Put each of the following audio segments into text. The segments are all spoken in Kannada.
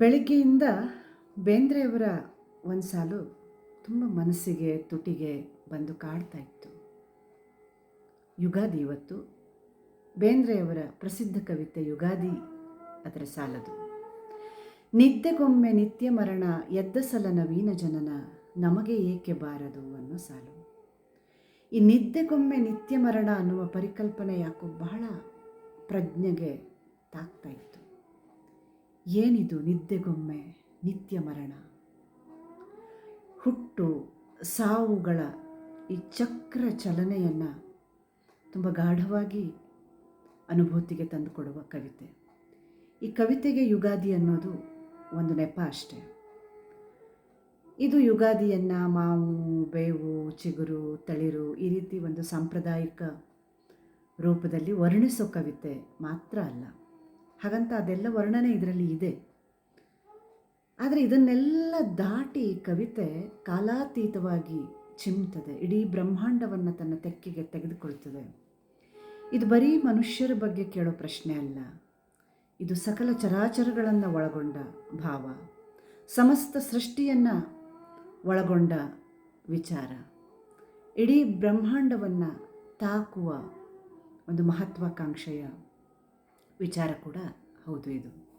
ಬೆಳಿಗ್ಗೆಯಿಂದ ಬೇಂದ್ರೆಯವರ ಒಂದು ಸಾಲು ತುಂಬ ಮನಸ್ಸಿಗೆ, ತುಟಿಗೆ ಬಂದು ಕಾಡ್ತಾ ಇತ್ತು. ಯುಗಾದಿ ಇವತ್ತು, ಬೇಂದ್ರೆಯವರ ಪ್ರಸಿದ್ಧ ಕವಿತೆ ಯುಗಾದಿ ಅದರ ಸಾಲದು. ನಿದ್ದೆಗೊಮ್ಮೆ ನಿತ್ಯ ಮರಣ, ಎದ್ದ ಸಲ ನವೀನ ಜನನ, ನಮಗೆ ಏಕೆ ಬಾರದು ಅನ್ನೋ ಸಾಲು. ಈ ನಿದ್ದೆಗೊಮ್ಮೆ ನಿತ್ಯ ಮರಣ ಅನ್ನುವ ಪರಿಕಲ್ಪನೆ ಯಾಕೋ ಬಹಳ ಪ್ರಜ್ಞೆಗೆ ತಾಕ್ತಾ ಇತ್ತು. ಏನಿದು ನಿದ್ದೆಗೊಮ್ಮೆ ನಿತ್ಯ ಮರಣ? ಹುಟ್ಟು ಸಾವುಗಳ ಈ ಚಕ್ರ ಚಲನೆಯನ್ನು ತುಂಬ ಗಾಢವಾಗಿ ಅನುಭೂತಿಗೆ ತಂದುಕೊಡುವ ಕವಿತೆ. ಈ ಕವಿತೆಗೆ ಯುಗಾದಿ ಅನ್ನೋದು ಒಂದು ನೆಪ ಅಷ್ಟೆ. ಇದು ಯುಗಾದಿಯನ್ನು ಮಾವು, ಬೇವು, ಚಿಗುರು, ತಳಿರು ಈ ರೀತಿ ಒಂದು ಸಾಂಪ್ರದಾಯಿಕ ರೂಪದಲ್ಲಿ ವರ್ಣಿಸೋ ಕವಿತೆ ಮಾತ್ರ ಅಲ್ಲ. ಹಾಗಂತ ಅದೆಲ್ಲ ವರ್ಣನೆ ಇದರಲ್ಲಿ ಇದೆ. ಆದರೆ ಇದನ್ನೆಲ್ಲ ದಾಟಿ ಕವಿತೆ ಕಾಲಾತೀತವಾಗಿ ಚಿಮ್ತದೆ. ಇಡೀ ಬ್ರಹ್ಮಾಂಡವನ್ನು ತನ್ನ ತೆಕ್ಕಿಗೆ ತೆಗೆದುಕೊಳ್ತದೆ. ಇದು ಬರೀ ಮನುಷ್ಯರ ಬಗ್ಗೆ ಕೇಳೋ ಪ್ರಶ್ನೆ ಅಲ್ಲ. ಇದು ಸಕಲ ಚರಾಚರಗಳನ್ನು ಒಳಗೊಂಡ ಭಾವ. ಸಮಸ್ತ ಸೃಷ್ಟಿಯನ್ನು ಒಳಗೊಂಡ ವಿಚಾರ. ಇಡೀ ಬ್ರಹ್ಮಾಂಡವನ್ನು ತಾಕುವ ಒಂದು ಮಹತ್ವಾಕಾಂಕ್ಷೆಯ ವಿಚಾರ ಕೂಡ ಹೌದು ಇದು.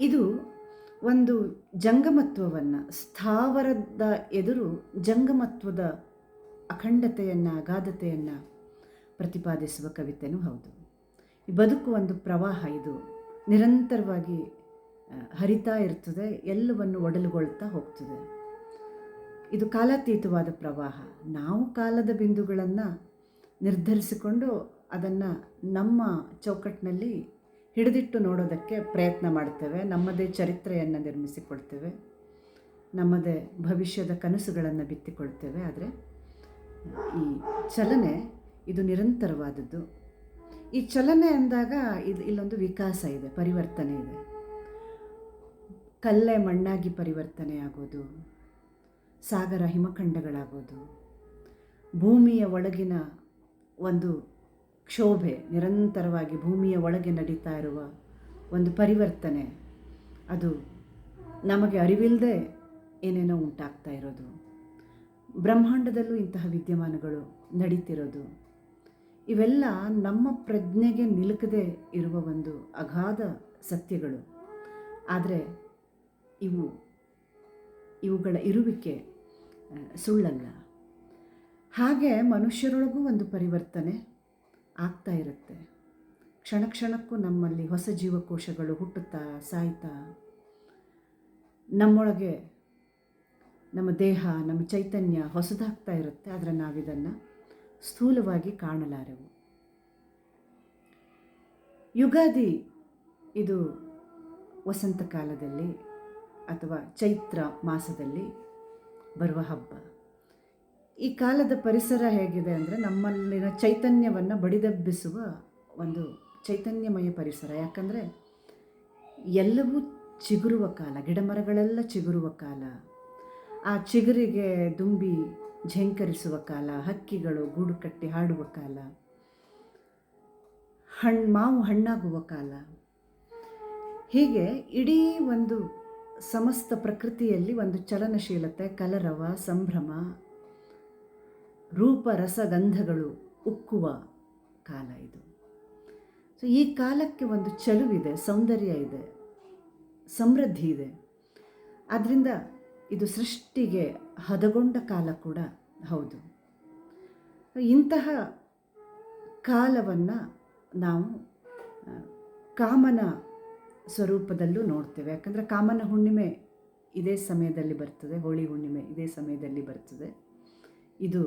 ಇದು ಒಂದು ಜಂಗಮತ್ವವನ್ನು, ಸ್ಥಾವರದ ಎದುರು ಜಂಗಮತ್ವದ ಅಖಂಡತೆಯನ್ನು, ಅಗಾಧತೆಯನ್ನು ಪ್ರತಿಪಾದಿಸುವ ಕವಿತೆಯೂ ಹೌದು. ಈ ಬದುಕು ಒಂದು ಪ್ರವಾಹ ಇದು. ನಿರಂತರವಾಗಿ ಹರಿತಾ ಇರ್ತದೆ, ಎಲ್ಲವನ್ನು ಒಡಲುಗೊಳ್ತಾ ಹೋಗ್ತದೆ. ಇದು ಕಾಲಾತೀತವಾದ ಪ್ರವಾಹ. ನಾವು ಕಾಲದ ಬಿಂದುಗಳನ್ನು ನಿರ್ಧರಿಸಿಕೊಂಡು ಅದನ್ನು ನಮ್ಮ ಚೌಕಟ್ಟಿನಲ್ಲಿ ಹಿಡಿದಿಟ್ಟು ನೋಡೋದಕ್ಕೆ ಪ್ರಯತ್ನ ಮಾಡ್ತೇವೆ. ನಮ್ಮದೇ ಚರಿತ್ರೆಯನ್ನು ನಿರ್ಮಿಸಿಕೊಳ್ತೇವೆ. ನಮ್ಮದೇ ಭವಿಷ್ಯದ ಕನಸುಗಳನ್ನು ಬಿತ್ತಿಕೊಳ್ತೇವೆ. ಆದರೆ, ಈ ಚಲನೆ ಇದು ನಿರಂತರವಾದದ್ದು. ಈ ಚಲನೆ ಅಂದಾಗ ಇದು ಇಲ್ಲೊಂದು ವಿಕಾಸ ಇದೆ, ಪರಿವರ್ತನೆ ಇದೆ. ಕಲ್ಲೇ ಮಣ್ಣಾಗಿ ಪರಿವರ್ತನೆ ಆಗೋದು, ಸಾಗರ ಹಿಮಖಂಡಗಳಾಗೋದು, ಭೂಮಿಯ ಒಳಗಿನ ಒಂದು ಕ್ಷೋಭೆ ನಿರಂತರವಾಗಿ ಭೂಮಿಯ ಒಳಗೆ ನಡೀತಾ ಇರುವ ಒಂದು ಪರಿವರ್ತನೆ. ಅದು ನಮಗೆ ಅರಿವಿಲ್ಲದೆ ಏನೇನೋ ಉಂಟಾಗ್ತಾ ಇರೋದು. ಬ್ರಹ್ಮಾಂಡದಲ್ಲೂ ಇಂತಹ ವಿದ್ಯಮಾನಗಳು ನಡೀತಿರೋದು. ಇವೆಲ್ಲ ನಮ್ಮ ಪ್ರಜ್ಞೆಗೆ ನಿಲುಕದೆ ಇರುವ ಒಂದು ಅಗಾಧ ಸತ್ಯಗಳು. ಆದರೆ ಇವು, ಇವುಗಳ ಇರುವಿಕೆ ಸುಳ್ಳಲ್ಲ. ಹಾಗೆ ಮನುಷ್ಯರೊಳಗೂ ಒಂದು ಪರಿವರ್ತನೆ. ಆಗ್ತಾ ಇರುತ್ತೆ. ಕ್ಷಣ ಕ್ಷಣಕ್ಕೂ ನಮ್ಮಲ್ಲಿ ಹೊಸ ಜೀವಕೋಶಗಳು ಹುಟ್ಟುತ್ತಾ ಸಾಯ್ತಾ, ನಮ್ಮೊಳಗೆ ನಮ್ಮ ದೇಹ, ನಮ್ಮ ಚೈತನ್ಯ ಹೊಸದಾಗ್ತಾ ಇರುತ್ತೆ. ಆದರೆ ನಾವಿದನ್ನು ಸ್ಥೂಲವಾಗಿ ಕಾಣಲಾರೆವು. ಯುಗಾದಿ ಇದು ವಸಂತ ಕಾಲದಲ್ಲಿ ಅಥವಾ ಚೈತ್ರ ಮಾಸದಲ್ಲಿ ಬರುವ ಹಬ್ಬ. ಈ ಕಾಲದ ಪರಿಸರ ಹೇಗಿದೆ ಅಂದರೆ ನಮ್ಮಲ್ಲಿನ ಚೈತನ್ಯವನ್ನು ಬಡಿದೆಬ್ಬಿಸುವ ಒಂದು ಚೈತನ್ಯಮಯ ಪರಿಸರ. ಯಾಕಂದರೆ ಎಲ್ಲವೂ ಚಿಗುರುವ ಕಾಲ ಗಿಡಮರಗಳೆಲ್ಲ ಚಿಗುರುವ ಕಾಲ, ಆ ಚಿಗುರಿಗೆ ದುಂಬಿ ಝೇಂಕರಿಸುವ ಕಾಲ, ಹಕ್ಕಿಗಳು ಗೂಡು ಕಟ್ಟಿ ಹಾಡುವ ಕಾಲ ಹಣ್ಣು ಮಾವು ಹಣ್ಣಾಗುವ ಕಾಲ. ಹೀಗೆ ಇಡೀ ಒಂದು ಸಮಸ್ತ ಪ್ರಕೃತಿಯಲ್ಲಿ ಒಂದು ಚಲನಶೀಲತೆ, ಕಲರವ, ಸಂಭ್ರಮ ರೂಪ ರಸಗಂಧಗಳು ಉಕ್ಕುವ ಕಾಲ ಇದು. ಸೊ ಈ ಕಾಲಕ್ಕೆ ಒಂದು ಚಲುವಿದೆ ಸೌಂದರ್ಯ ಇದೆ, ಸಮೃದ್ಧಿ ಇದೆ. ಆದ್ದರಿಂದ ಇದು ಸೃಷ್ಟಿಗೆ ಹದಗೊಂಡ ಕಾಲ ಕೂಡ ಹೌದು. ಇಂತಹ ಕಾಲವನ್ನು ನಾವು ಕಾಮನ ಸ್ವರೂಪದಲ್ಲೂ ನೋಡ್ತೇವೆ. ಯಾಕಂದರೆ ಕಾಮನ ಹುಣ್ಣಿಮೆ ಇದೇ ಸಮಯದಲ್ಲಿ ಬರ್ತದೆ, ಹೋಳಿ ಹುಣ್ಣಿಮೆ ಇದೇ ಸಮಯದಲ್ಲಿ ಬರ್ತದೆ. ಇದು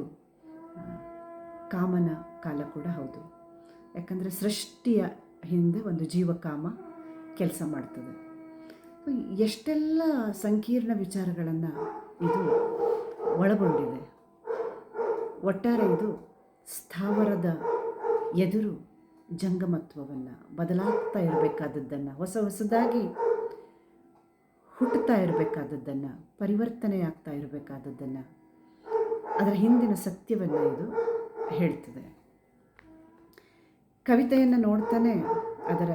ಕಾಮನ ಕಾಲ ಕೂಡ ಹೌದು. ಯಾಕಂದರೆ ಸೃಷ್ಟಿಯ ಹಿಂದೆ ಒಂದು ಜೀವಕಾಮ ಕೆಲಸ ಮಾಡ್ತದೆ. ಎಷ್ಟೆಲ್ಲ ಸಂಕೀರ್ಣ ವಿಚಾರಗಳನ್ನು ಇದು ಒಳಗೊಂಡಿದೆ. ಒಟ್ಟಾರೆ ಇದು ಸ್ಥಾವರದ ಎದುರು ಜಂಗಮತ್ವವನ್ನು, ಬದಲಾಗ್ತಾ ಇರಬೇಕಾದದ್ದನ್ನು, ಹೊಸ ಹೊಸದಾಗಿ ಹುಟ್ಟುತ್ತಾ ಇರಬೇಕಾದದ್ದನ್ನು ಪರಿವರ್ತನೆ ಆಗ್ತಾ ಇರಬೇಕಾದದ್ದನ್ನು ಅದರ ಹಿಂದಿನ ಸತ್ಯವನ್ನು ಇದು ಹೇಳ್ತದೆ. ಕವಿತೆಯನ್ನು ನೋಡ್ತಾನೆ ಅದರ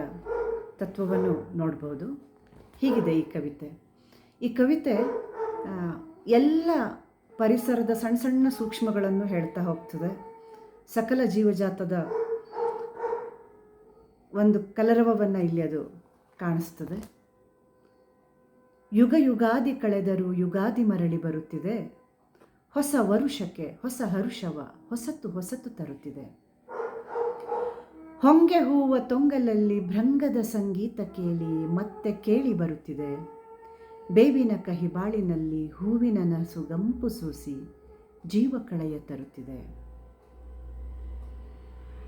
ತತ್ವವನ್ನು ನೋಡ್ಬೋದು. ಹೀಗಿದೆ ಈ ಕವಿತೆ. ಈ ಕವಿತೆ ಎಲ್ಲ ಪರಿಸರದ ಸಣ್ಣ ಸಣ್ಣ ಸೂಕ್ಷ್ಮಗಳನ್ನು ಹೇಳ್ತಾ ಹೋಗ್ತದೆ. ಸಕಲ ಜೀವಜಾತದ ಒಂದು ಕಲರವವನ್ನು ಇಲ್ಲಿ ಅದು ಕಾಣಿಸ್ತದೆ. ಯುಗ ಯುಗಾದಿ ಕಳೆದರೂ ಯುಗಾದಿ ಮರಳಿ ಬರುತ್ತಿದೆ. ಹೊಸ ವರುಷಕ್ಕೆ, ಹೊಸ ಹರುಷವ ಹೊಸತು ಹೊಸತು ತರುತ್ತಿದೆ. ಹೊಂಗೆ ಹೂವ ತೊಂಗಲಲ್ಲಿ ಭೃಂಗದ ಸಂಗೀತ ಕೇಳಿ ಮತ್ತೆ ಕೇಳಿ ಬರುತ್ತಿದೆ. ಬೇವಿನ ಕಹಿ ಬಾಳಿನಲ್ಲಿ ಹೂವಿನ ನಸು ಗಂಪು ಸೂಸಿ ಜೀವ ಕಳೆಯ ತರುತ್ತಿದೆ.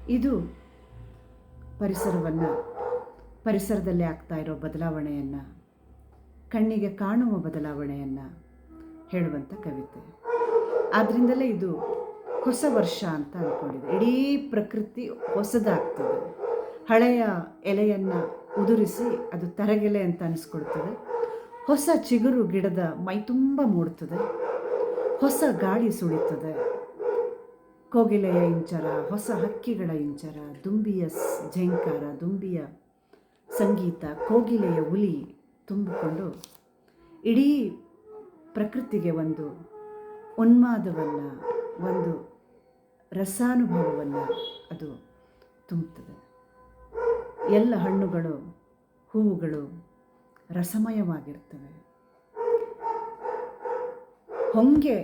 ಇದು ಪರಿಸರವನ್ನು, ಪರಿಸರದಲ್ಲಿ ಆಗ್ತಾ ಇರೋ ಬದಲಾವಣೆಯನ್ನು, ಕಣ್ಣಿಗೆ ಕಾಣುವ ಬದಲಾವಣೆಯನ್ನು ಹೇಳುವಂಥ ಕವಿತೆ. ಆದ್ದರಿಂದಲೇ ಇದು ಹೊಸ ವರ್ಷ ಅಂತ ಅಂದ್ಕೊಂಡಿದೆ ಇಡೀ ಪ್ರಕೃತಿ ಹೊಸದಾಗ್ತದೆ. ಹಳೆಯ ಎಲೆಯನ್ನು ಉದುರಿಸಿ ಅದು ತರಗೆಲೆ ಅಂತ ಅನಿಸ್ಕೊಳ್ತದೆ. ಹೊಸ ಚಿಗುರು ಗಿಡದ ಮೈ ತುಂಬ ಮೂಡ್ತದೆ. ಹೊಸ ಗಾಳಿ ಸುಳಿತದೆ. ಕೋಗಿಲೆಯ ಇಂಚರ, ಹೊಸ ಹಕ್ಕಿಗಳ ಇಂಚರ, ದುಂಬಿಯ ಝೇಂಕಾರ ದುಂಬಿಯ ಸಂಗೀತ, ಕೋಗಿಲೆಯ ಹುಲಿ ತುಂಬಿಕೊಂಡು ಇಡೀ ಪ್ರಕೃತಿಗೆ ಒಂದು ಉನ್ಮಾದವನ್ನು, ಒಂದು ರಸಾನುಭವವನ್ನು ಅದು ತುಂಬುತ್ತದೆ. ಎಲ್ಲ ಹಣ್ಣುಗಳು, ಹೂವುಗಳು ರಸಮಯವಾಗಿರ್ತವೆ. ಹೊಂಗೆ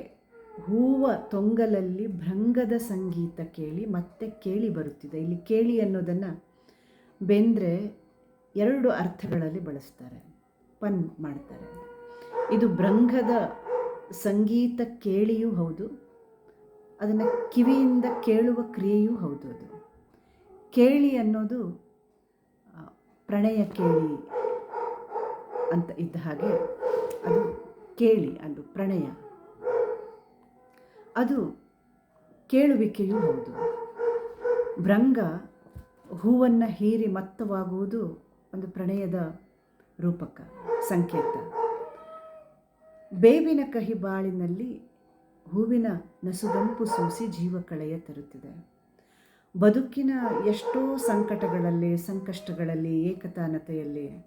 ಹೂವ ತೊಂಗಲಲ್ಲಿ ಭೃಂಗದ ಸಂಗೀತ ಕೇಳಿ ಮತ್ತೆ ಕೇಳಿ ಬರುತ್ತಿದೆ. ಇಲ್ಲಿ ಕೇಳಿ ಅನ್ನೋದನ್ನು ಬೆಂದರೆ ಎರಡು ಅರ್ಥಗಳಲ್ಲಿ ಬಳಸ್ತಾರೆ. ಪನ್ ಮಾಡ್ತಾರೆ. ಇದು ಭೃಂಗದ ಸಂಗೀತ ಕೇಳಿಯೂ ಹೌದು, ಅದನ್ನು ಕಿವಿಯಿಂದ ಕೇಳುವ ಕ್ರಿಯೆಯೂ ಹೌದು ಅದು. ಕೇಳಿ ಅನ್ನೋದು ಪ್ರಣಯ ಕೇಳಿ ಅಂತ ಇದ್ದ ಹಾಗೆ ಅದು ಕೇಳಿ, ಅದು ಪ್ರಣಯ. ಅದು ಕೇಳುವಿಕೆಯೂ ಹೌದು. ಭ್ರಂಗ ಹೂವನ್ನು ಹೀರಿ ಮತ್ತವಾಗುವುದು ಒಂದು ಪ್ರಣಯದ ರೂಪಕ, ಸಂಕೇತ. ಬೇವಿನ ಕಹಿ ಬಾಳಿನಲ್ಲಿ ಹೂವಿನ ನಸುಗಂಪು ಸೂಸಿ ಜೀವ ಕಳೆಯ ತರುತ್ತಿದೆ. ಬದುಕಿನ ಎಷ್ಟೋ ಸಂಕಟಗಳಲ್ಲಿ, ಸಂಕಷ್ಟಗಳಲ್ಲಿ, ಏಕತಾನತೆಯಲ್ಲಿ,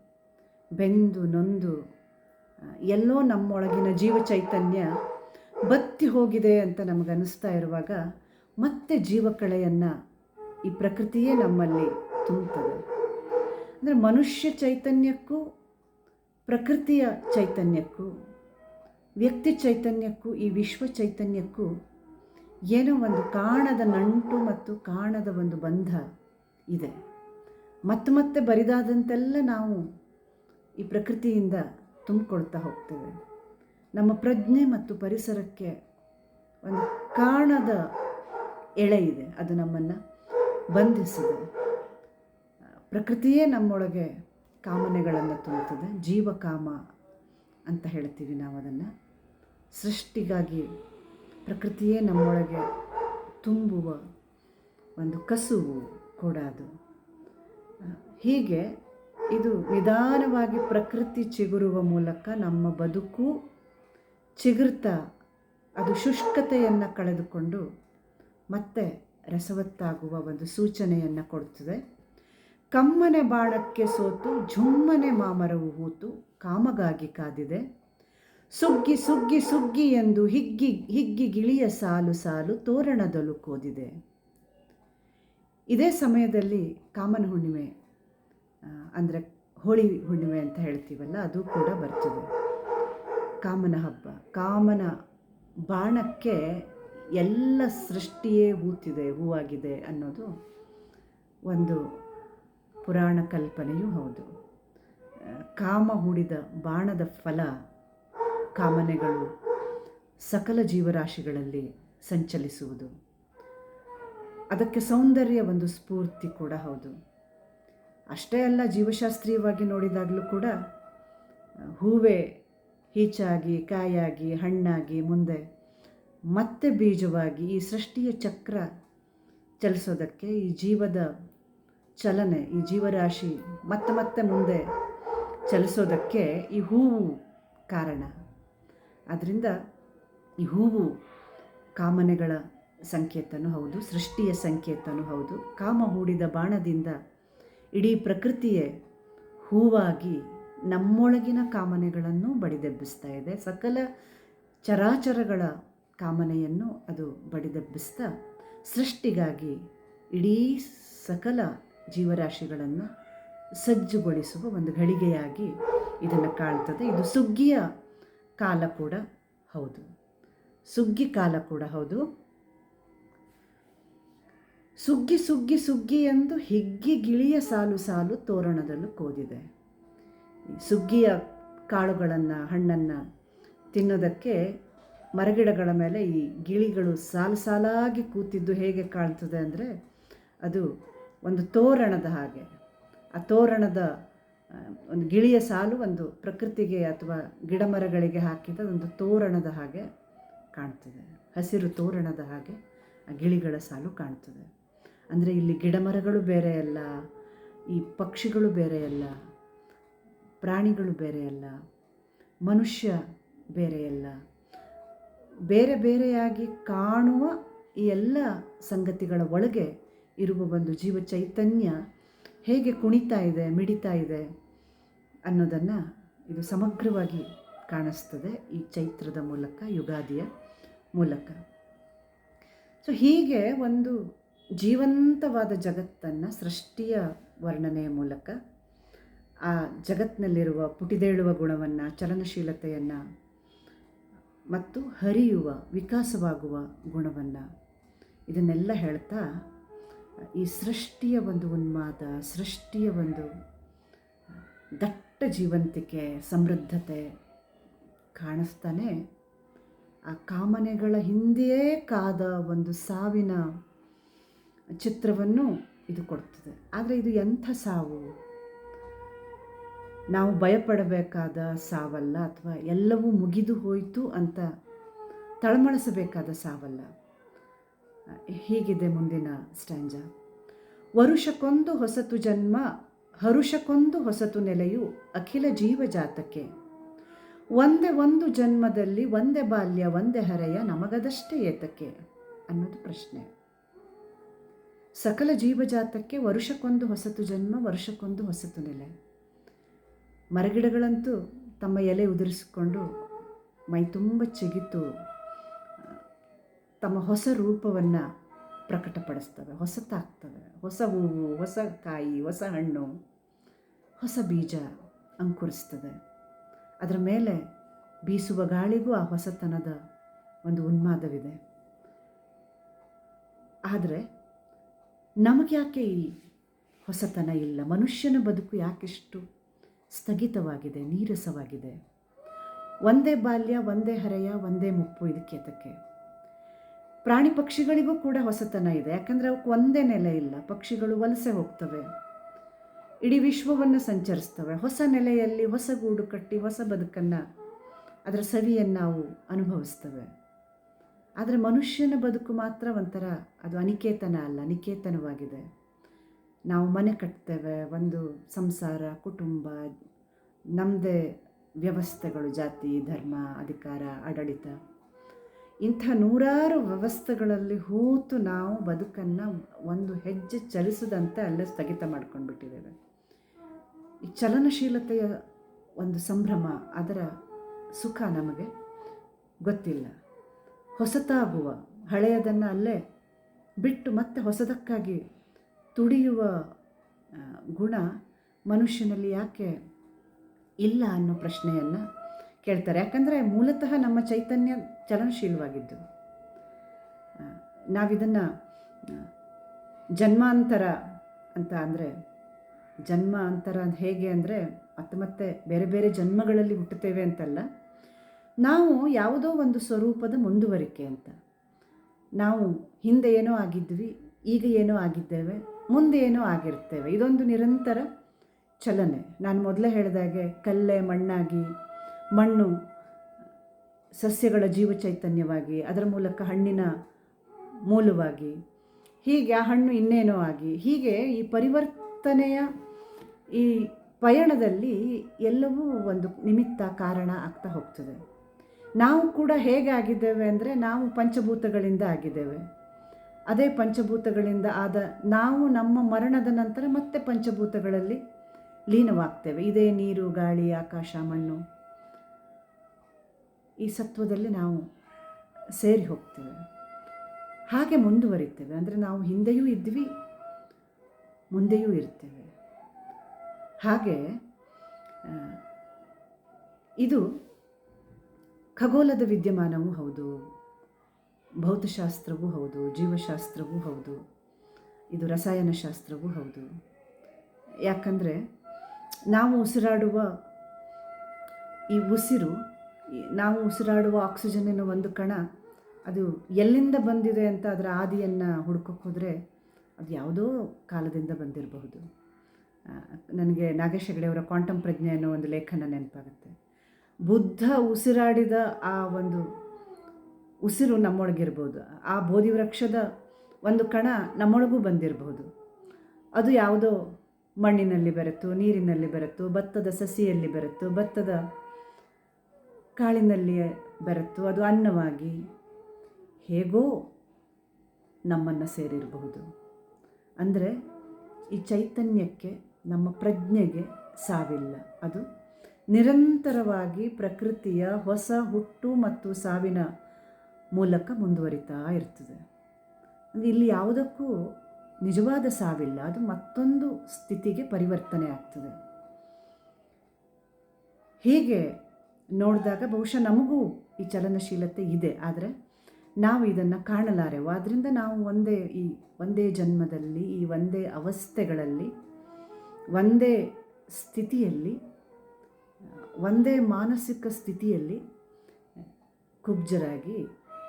ಬೆಂದು, ನೊಂದು ಎಲ್ಲೋ ನಮ್ಮೊಳಗಿನ ಜೀವ ಚೈತನ್ಯ ಬತ್ತಿ ಹೋಗಿದೆ ಅಂತ ನಮಗನ್ನಿಸ್ತಾ ಇರುವಾಗ ಮತ್ತೆ ಜೀವಕಳೆಯನ್ನು ಈ ಪ್ರಕೃತಿಯೇ ನಮ್ಮಲ್ಲಿ ತುಂಬುತ್ತದೆ. ಅಂದರೆ ಮನುಷ್ಯ ಚೈತನ್ಯಕ್ಕೂ ಪ್ರಕೃತಿಯ ಚೈತನ್ಯಕ್ಕೂ ವ್ಯಕ್ತಿ ಚೈತನ್ಯಕ್ಕೂ, ಈ ವಿಶ್ವ ಚೈತನ್ಯಕ್ಕೂ ಏನೋ ಒಂದು ಕಾಣದ ನಂಟು ಮತ್ತು ಕಾಣದ ಒಂದು ಬಂಧ ಇದೆ. ಮತ್ತೆ ಮತ್ತೆ ಬರಿದಾದಂತೆಲ್ಲ ನಾವು ಈ ಪ್ರಕೃತಿಯಿಂದ ತುಂಬಿಕೊಳ್ತಾ ಹೋಗ್ತೇವೆ. ನಮ್ಮ ಪ್ರಜ್ಞೆ ಮತ್ತು ಪರಿಸರಕ್ಕೆ ಒಂದು ಕಾಣದ ಎಳೆ ಇದೆ. ಅದು ನಮ್ಮನ್ನು ಬಂಧಿಸಿದೆ. ಪ್ರಕೃತಿಯೇ ನಮ್ಮೊಳಗೆ ಕಾಮನೆಗಳನ್ನು ತುಂಬುತ್ತದೆ. ಜೀವಕಾಮ ಅಂತ ಹೇಳ್ತೀವಿ ನಾವು ಅದನ್ನು ಸೃಷ್ಟಿಗಾಗಿ ಪ್ರಕೃತಿಯೇ ನಮ್ಮೊಳಗೆ ತುಂಬುವ ಒಂದು ಕಸುವು ಕೂಡ ಅದು. ಹೀಗೆ ಇದು ನಿಧಾನವಾಗಿ ಪ್ರಕೃತಿ ಚಿಗುರುವ ಮೂಲಕ ನಮ್ಮ ಬದುಕು ಚಿಗುರ್ತಾ ಅದು ಶುಷ್ಕತೆಯನ್ನು ಕಳೆದುಕೊಂಡು ಮತ್ತೆ ರಸವತ್ತಾಗುವ ಒಂದು ಸೂಚನೆಯನ್ನು ಕೊಡುತ್ತದೆ ಕಮ್ಮನೆ ಬಾಳಕ್ಕೆ ಸೋತು ಝುಮ್ಮನೆ ಮಾಮರವು ಹೂತು ಕಾಮಗಾಗಿ ಕಾದಿದೆ. ಸುಗ್ಗಿ ಸುಗ್ಗಿ ಸುಗ್ಗಿ ಎಂದು ಹಿಗ್ಗಿ ಹಿಗ್ಗಿ ಗಿಳಿಯ ಸಾಲು ಸಾಲು ತೋರಣದಲು ಕೋದಿದೆ. ಇದೇ ಸಮಯದಲ್ಲಿ ಕಾಮನ ಹುಣ್ಣಿಮೆ ಅಂದರೆ ಹೋಳಿ ಹುಣ್ಣಿಮೆ ಅಂತ ಹೇಳ್ತೀವಲ್ಲ, ಅದು ಕೂಡ ಬರ್ತದೆ. ಕಾಮನ ಹಬ್ಬ, ಕಾಮನ ಬಾಣಕ್ಕೆ ಎಲ್ಲ ಸೃಷ್ಟಿಯೇ ಹೂತಿದೆ, ಹೂವಾಗಿದೆ ಅನ್ನೋದು ಒಂದು ಪುರಾಣ ಕಲ್ಪನೆಯೂ ಹೌದು. ಕಾಮ ಹೂಡಿದ ಬಾಣದ ಫಲ ಕಾಮನೆಗಳು ಸಕಲ ಜೀವರಾಶಿಗಳಲ್ಲಿ ಸಂಚಲಿಸುವುದು. ಅದಕ್ಕೆ ಸೌಂದರ್ಯ ಒಂದು ಸ್ಫೂರ್ತಿ ಕೂಡ ಹೌದು. ಅಷ್ಟೇ ಅಲ್ಲ, ಜೀವಶಾಸ್ತ್ರೀಯವಾಗಿ ನೋಡಿದಾಗಲೂ ಕೂಡ, ಹೂವೆ ಹೀಚಾಗಿ, ಕಾಯಾಗಿ, ಹಣ್ಣಾಗಿ, ಮುಂದೆ ಮತ್ತೆ ಬೀಜವಾಗಿ ಈ ಸೃಷ್ಟಿಯ ಚಕ್ರ ಚಲಿಸೋದಕ್ಕೆ ಈ ಜೀವದ ಚಲನೆ, ಈ ಜೀವರಾಶಿ ಮತ್ತೆ ಮತ್ತೆ ಮುಂದೆ ಚಲಿಸೋದಕ್ಕೆ ಈ ಹೂವು ಕಾರಣ. ಆದ್ದರಿಂದ ಈ ಹೂವು ಕಾಮನೆಗಳ ಸಂಕೇತನೂ ಹೌದು, ಸೃಷ್ಟಿಯ ಸಂಕೇತನೂ ಹೌದು. ಕಾಮ ಹೂಡಿದ ಬಾಣದಿಂದ ಇಡೀ ಪ್ರಕೃತಿಯೇ ಹೂವಾಗಿ ನಮ್ಮೊಳಗಿನ ಕಾಮನೆಗಳನ್ನು ಬಡಿದೆಬ್ಬಿಸ್ತಾ ಇದೆ. ಸಕಲ ಚರಾಚರಗಳ ಕಾಮನೆಯನ್ನು ಅದು ಬಡಿದೆಬ್ಬಿಸ್ತಾ ಸೃಷ್ಟಿಗಾಗಿ ಇಡೀ ಸಕಲ ಜೀವರಾಶಿಗಳನ್ನು ಸಜ್ಜುಗೊಳಿಸುವ ಒಂದು ಘಳಿಗೆಯಾಗಿ ಇದನ್ನು ಕಾಣ್ತದೆ. ಇದು ಸುಗ್ಗಿಯ ಕಾಲ ಕೂಡ ಹೌದು. ಸುಗ್ಗಿ ಕಾಲ ಕೂಡ ಹೌದು. ಸುಗ್ಗಿ ಸುಗ್ಗಿ ಸುಗ್ಗಿ ಎಂದು ಹಿಗ್ಗಿ ಗಿಳಿಯ ಸಾಲು ಸಾಲು ತೋರಣದಲ್ಲೂ ಕೋದಿದೆ. ಸುಗ್ಗಿಯ ಕಾಳುಗಳನ್ನು, ಹಣ್ಣನ್ನು ತಿನ್ನೋದಕ್ಕೆ ಮರಗಿಡಗಳ ಮೇಲೆ ಈ ಗಿಳಿಗಳು ಸಾಲು ಸಾಲಾಗಿ ಕೂತಿದ್ದು ಹೇಗೆ ಕಾಣ್ತದೆ ಅಂದರೆ ಅದು ಒಂದು ತೋರಣದ ಹಾಗೆ. ಆ ತೋರಣದ ಒಂದು ಗಿಳಿಯ ಸಾಲು ಒಂದು ಪ್ರಕೃತಿಗೆ ಅಥವಾ ಗಿಡಮರಗಳಿಗೆ ಹಾಕಿದ ಒಂದು ತೋರಣದ ಹಾಗೆ ಕಾಣ್ತದೆ. ಹಸಿರು ತೋರಣದ ಹಾಗೆ ಆ ಗಿಳಿಗಳ ಸಾಲು ಕಾಣ್ತದೆ. ಅಂದರೆ ಇಲ್ಲಿ ಗಿಡಮರಗಳು ಬೇರೆ ಅಲ್ಲ, ಈ ಪಕ್ಷಿಗಳು ಬೇರೆ ಅಲ್ಲ, ಪ್ರಾಣಿಗಳು ಬೇರೆ ಅಲ್ಲ, ಮನುಷ್ಯ ಬೇರೆ ಅಲ್ಲ. ಬೇರೆ ಬೇರೆಯಾಗಿ ಕಾಣುವ ಈ ಎಲ್ಲ ಸಂಗತಿಗಳ ಒಳಗೆ ಇರುವ ಒಂದು ಜೀವ ಚೈತನ್ಯ ಹೇಗೆ ಕುಣಿತಾ ಇದೆ, ಮಿಡಿತಾ ಇದೆ ಅನ್ನೋದನ್ನು ಇದು ಸಮಗ್ರವಾಗಿ ಕಾಣಿಸ್ತದೆ ಈ ಚೈತ್ರದ ಮೂಲಕ, ಯುಗಾದಿಯ ಮೂಲಕ. ಸೊ ಹೀಗೆ ಒಂದು ಜೀವಂತವಾದ ಜಗತ್ತನ್ನು, ಸೃಷ್ಟಿಯ ವರ್ಣನೆಯ ಮೂಲಕ, ಆ ಜಗತ್ತಿನಲ್ಲಿರುವ ಪುಟಿದೇಳುವ ಗುಣವನ್ನು, ಚಲನಶೀಲತೆಯನ್ನು ಮತ್ತು ಹರಿಯುವ, ವಿಕಾಸವಾಗುವ ಗುಣವನ್ನು ಇದನ್ನೆಲ್ಲ ಹೇಳ್ತಾ, ಈ ಸೃಷ್ಟಿಯ ಒಂದು ಉನ್ಮಾದ, ಸೃಷ್ಟಿಯ ಒಂದು ದಟ್ಟ ಜೀವಂತಿಕೆ, ಸಮೃದ್ಧತೆ ಕಾಣಿಸ್ತಾನೆ. ಆ ಕಾಮನೆಗಳ ಹಿಂದೆಯೇ ಕಾದ ಒಂದು ಸಾವಿನ ಚಿತ್ರವನ್ನು ಇದು ಕೊಡ್ತದೆ. ಆದರೆ ಇದು ಎಂಥ ಸಾವು? ನಾವು ಭಯಪಡಬೇಕಾದ ಸಾವಲ್ಲ ಅಥವಾ ಎಲ್ಲವೂ ಮುಗಿದು ಹೋಯಿತು ಅಂತ ತಳಮಳಿಸಬೇಕಾದ ಸಾವಲ್ಲ? ಹೀಗಿದೆ ಮುಂದಿನ ಸ್ಟ್ಯಾಂಜ. ವರುಷಕ್ಕೊಂದು ಹೊಸತು ಜನ್ಮ ಹರುಷಕ್ಕೊಂದು ಹೊಸತು ನೆಲೆಯು ಅಖಿಲ ಜೀವಜಾತಕ್ಕೆ. ಒಂದೇ ಒಂದು ಜನ್ಮದಲ್ಲಿ ಒಂದೇ ಬಾಲ್ಯ, ಒಂದೇ ಹರೆಯ ನಮಗದಷ್ಟೇ ಏತಕ್ಕೆ? ಅನ್ನೋದು ಪ್ರಶ್ನೆ. ಸಕಲ ಜೀವಜಾತಕ್ಕೆ ವರುಷಕ್ಕೊಂದು ಹೊಸತು ಜನ್ಮ, ವರ್ಷಕ್ಕೊಂದು ಹೊಸತು ನೆಲೆ. ಮರಗಿಡಗಳಂತೂ ತಮ್ಮ ಎಲೆ ಉದುರಿಸಿಕೊಂಡು ಮೈ ತುಂಬ ಚಿಗಿತು. ತಮ್ಮ ಹೊಸ ರೂಪವನ್ನು ಪ್ರಕಟಪಡಿಸ್ತವೆ. ಹೊಸತಾಗ್ತವೆ. ಹೊಸ ಹೂವು, ಹೊಸ ಕಾಯಿ, ಹೊಸ ಹಣ್ಣು, ಹೊಸ ಬೀಜ ಅಂಕುರಿಸ್ತದೆ. ಅದರ ಮೇಲೆ ಬೀಸುವ ಗಾಳಿಗೂ ಆ ಹೊಸತನದ ಒಂದು ಉನ್ಮಾದವಿದೆ. ಆದರೆ ನಮಗ್ಯಾಕೆ ಈ ಹೊಸತನ ಇಲ್ಲ? ಮನುಷ್ಯನ ಬದುಕು ಯಾಕೆಷ್ಟು ಸ್ಥಗಿತವಾಗಿದೆ, ನೀರಸವಾಗಿದೆ? ಒಂದೇ ಬಾಲ್ಯ, ಒಂದೇ ಹರೆಯ, ಒಂದೇ ಮುಪ್ಪು ಇದಕ್ಕೆ ಅದಕ್ಕೆ ಪ್ರಾಣಿ ಪಕ್ಷಿಗಳಿಗೂ ಕೂಡ ಹೊಸತನ ಇದೆ. ಯಾಕಂದರೆ ಅವಕ್ಕೆ ಒಂದೇ ನೆಲೆ ಇಲ್ಲ. ಪಕ್ಷಿಗಳು ವಲಸೆ ಹೋಗ್ತವೆ. ಇಡೀ ವಿಶ್ವವನ್ನು ಸಂಚರಿಸ್ತವೆ. ಹೊಸ ನೆಲೆಯಲ್ಲಿ ಹೊಸ ಗೂಡು ಕಟ್ಟಿ ಹೊಸ ಬದುಕನ್ನು ಅದರ ಸವಿಯನ್ನು ನಾವು ಅನುಭವಿಸ್ತವೆ. ಆದರೆ ಮನುಷ್ಯನ ಬದುಕು ಮಾತ್ರ ಒಂಥರ ಅದು ಅನಿಕೇತನ ಅಲ್ಲ, ನಿಕೇತನವಾಗಿದೆ. ನಾವು ಮನೆ ಕಟ್ತೇವೆ, ಒಂದು ಸಂಸಾರ, ಕುಟುಂಬ ನಮ್ಮದೇ ವ್ಯವಸ್ಥೆಗಳು ಜಾತಿ, ಧರ್ಮ, ಅಧಿಕಾರ, ಆಡಳಿತ. ಇಂಥ ನೂರಾರು ವ್ಯವಸ್ಥೆಗಳಲ್ಲಿ ಹೂತು ನಾವು ಬದುಕನ್ನು ಒಂದು ಹೆಜ್ಜೆ ಚಲಿಸದಂತೆ ಅಲ್ಲೇ ಸ್ಥಗಿತ ಮಾಡ್ಕೊಂಡ್ಬಿಟ್ಟಿದ್ದೇವೆ. ಈ ಚಲನಶೀಲತೆಯ ಒಂದು ಸಂಭ್ರಮ, ಅದರ ಸುಖ ನಮಗೆ ಗೊತ್ತಿಲ್ಲ. ಹೊಸತಾಗುವ, ಹಳೆಯದನ್ನು ಅಲ್ಲೇ ಬಿಟ್ಟು ಮತ್ತೆ ಹೊಸದಕ್ಕಾಗಿ ತುಡಿಯುವ ಗುಣ ಮನುಷ್ಯನಲ್ಲಿ ಯಾಕೆ ಇಲ್ಲ ಅನ್ನೋ ಪ್ರಶ್ನೆಯನ್ನು ಕೇಳ್ತಾರೆ. ಯಾಕಂದರೆ ಮೂಲತಃ ನಮ್ಮ ಚೈತನ್ಯ ಚಲನಶೀಲವಾಗಿದ್ದು. ನಾವಿದನ್ನು ಜನ್ಮಾಂತರ ಅಂತ ಅಂದರೆ, ಜನ್ಮ ಅಂತರ ಹೇಗೆ ಅಂದರೆ, ಮತ್ತೆ ಮತ್ತೆ ಬೇರೆ ಬೇರೆ ಜನ್ಮಗಳಲ್ಲಿ ಹುಟ್ಟುತ್ತೇವೆ ಅಂತಲ್ಲ, ನಾವು ಯಾವುದೋ ಒಂದು ಸ್ವರೂಪದ ಮುಂದುವರಿಕೆ ಅಂತ. ನಾವು ಹಿಂದೆ ಏನೋ ಆಗಿದ್ವಿ, ಈಗ ಏನೋ ಆಗಿದ್ದೇವೆ, ಮುಂದೆ ಏನೋ ಆಗಿರ್ತೇವೆ. ಇದೊಂದು ನಿರಂತರ ಚಲನೆ. ನಾನು ಮೊದಲೇ ಹೇಳಿದಾಗೆ ಕಲ್ಲೆ ಮಣ್ಣಾಗಿ ಮಣ್ಣು, ಸಸ್ಯಗಳ ಜೀವಚೈತನ್ಯವಾಗಿ, ಅದರ ಮೂಲಕ ಹಣ್ಣಿನ ಮೂಲವಾಗಿ. ಹೀಗೆ ಆ ಹಣ್ಣು ಇನ್ನೇನೋ ಆಗಿ, ಹೀಗೆ ಈ ಪರಿವರ್ತನೆಯ ಈ ಪಯಣದಲ್ಲಿ ಎಲ್ಲವೂ ಒಂದು ನಿಮಿತ್ತ ಕಾರಣ ಆಗ್ತಾ ಹೋಗ್ತದೆ. ನಾವು ಕೂಡ ಹೇಗೆ ಆಗಿದ್ದೇವೆ ಅಂದರೆ ನಾವು ಪಂಚಭೂತಗಳಿಂದ ಆಗಿದ್ದೇವೆ. ಅದೇ ಪಂಚಭೂತಗಳಿಂದ ಆದ ನಾವು ನಮ್ಮ ಮರಣದ ನಂತರ ಮತ್ತೆ ಪಂಚಭೂತಗಳಲ್ಲಿ ಲೀನವಾಗ್ತೇವೆ. ಇದೇ ನೀರು, ಗಾಳಿ, ಆಕಾಶ, ಮಣ್ಣು. ಈ ಸತ್ವದಲ್ಲಿ ನಾವು ಸೇರಿ ಹೋಗ್ತೇವೆ. ಹಾಗೆ ಮುಂದುವರಿತೇವೆ. ಅಂದರೆ ನಾವು ಹಿಂದೆಯೂ ಇದ್ವಿ, ಮುಂದೆಯೂ ಇರ್ತೇವೆ. ಹಾಗೆ ಇದು ಖಗೋಲದ ವಿದ್ಯಮಾನವೂ ಹೌದು, ಭೌತಶಾಸ್ತ್ರವೂ ಹೌದು, ಜೀವಶಾಸ್ತ್ರವೂ ಹೌದು, ಇದು ರಸಾಯನಶಾಸ್ತ್ರವೂ ಹೌದು. ಯಾಕಂದರೆ ನಾವು ಉಸಿರಾಡುವ ಈ ಉಸಿರು ನಾವು ಉಸಿರಾಡುವ ಆಕ್ಸಿಜನ್ನಿನ ಒಂದು ಕಣ, ಅದು ಎಲ್ಲಿಂದ ಬಂದಿದೆ ಅಂತ ಅದರ ಆದಿಯನ್ನು ಹುಡ್ಕೋಕ್ಕೆ ಹೋದರೆ ಅದು ಯಾವುದೋ ಕಾಲದಿಂದ ಬಂದಿರಬಹುದು. ನನಗೆ ನಾಗೇಶ್ ಹೆಗಡೆ ಅವರ ಕ್ವಾಂಟಮ್ ಪ್ರಜ್ಞೆ ಅನ್ನೋ ಒಂದು ಲೇಖನ ನೆನಪಾಗುತ್ತೆ. ಬುದ್ಧ ಉಸಿರಾಡಿದ ಆ ಒಂದು ಉಸಿರು ನಮ್ಮೊಳಗಿರ್ಬೋದು. ಆ ಬೋಧಿ ವೃಕ್ಷದ ಒಂದು ಕಣ ನಮ್ಮೊಳಗೂ ಬಂದಿರಬಹುದು. ಅದು ಯಾವುದೋ ಮಣ್ಣಿನಲ್ಲಿ ಬೆರೆತು, ನೀರಿನಲ್ಲಿ ಬೆರೆತು, ಭತ್ತದ ಸಸಿಯಲ್ಲಿ ಬೆರೆತು, ಭತ್ತದ ಕಾಳಿನಲ್ಲಿ ಬೆರೆತು ಅದು ಅನ್ನವಾಗಿ ಹೇಗೋ ನಮ್ಮನ್ನು ಸೇರಿರಬಹುದು. ಅಂದರೆ ಈ ಚೈತನ್ಯಕ್ಕೆ, ನಮ್ಮ ಪ್ರಜ್ಞೆಗೆ ಸಾವಿಲ್ಲ. ಅದು ನಿರಂತರವಾಗಿ ಪ್ರಕೃತಿಯ ಹೊಸ ಹುಟ್ಟು ಮತ್ತು ಸಾವಿನ ಮೂಲಕ ಮುಂದುವರಿತಾ ಇರ್ತದೆ. ಇಲ್ಲಿ ಯಾವುದಕ್ಕೂ ನಿಜವಾದ ಸಾವಿಲ್ಲ, ಅದು ಮತ್ತೊಂದು ಸ್ಥಿತಿಗೆ ಪರಿವರ್ತನೆ ಆಗ್ತದೆ. ಹೀಗೆ ನೋಡಿದಾಗ ಬಹುಶಃ ನಮಗೂ ಈ ಚಲನಶೀಲತೆ ಇದೆ, ಆದರೆ ನಾವು ಇದನ್ನು ಕಾಣಲಾರೆವು. ಆದ್ದರಿಂದ ನಾವು ಒಂದೇ ಈ ಒಂದೇ ಜನ್ಮದಲ್ಲಿ, ಈ ಒಂದೇ ಅವಸ್ಥೆಗಳಲ್ಲಿ, ಒಂದೇ ಸ್ಥಿತಿಯಲ್ಲಿ, ಒಂದೇ ಮಾನಸಿಕ ಸ್ಥಿತಿಯಲ್ಲಿ ಕುಬ್ಜರಾಗಿ